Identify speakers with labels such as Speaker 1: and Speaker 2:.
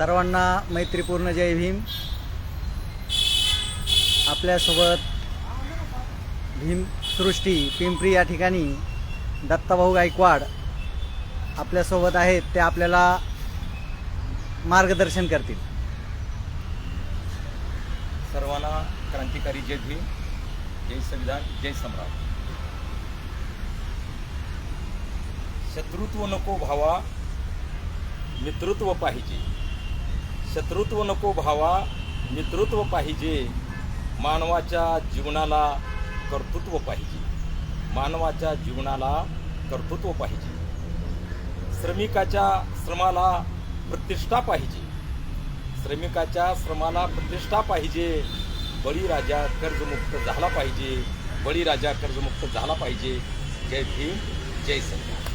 Speaker 1: सर्वांना मैत्रीपूर्ण जय भीम. आपल्यासोबत भीम सृष्टी पिंपरी या ठिकाणी दत्ताभाऊ गायकवाड आपल्यासोबत आहेत. ते आपल्याला मार्गदर्शन करतील.
Speaker 2: सर्वांना क्रांतिकारी जय भीम जय संविधान जय सम्राट. शत्रुत्व नको भावा मित्रत्व पाहिजे. शत्रुत्व नको भावा मित्रत्व पाहिजे. मानवाच्या जीवनाला कर्तृत्व पाहिजे. मानवाच्या जीवनाला कर्तृत्व पाहिजे. श्रमिकाच्या श्रमाला प्रतिष्ठा पाहिजे. श्रमिकाच्या श्रमाला प्रतिष्ठा पाहिजे. बळीराजा कर्जमुक्त झाला पाहिजे. बळीराजा कर्जमुक्त झाला पाहिजे. जय भीम जय सरकार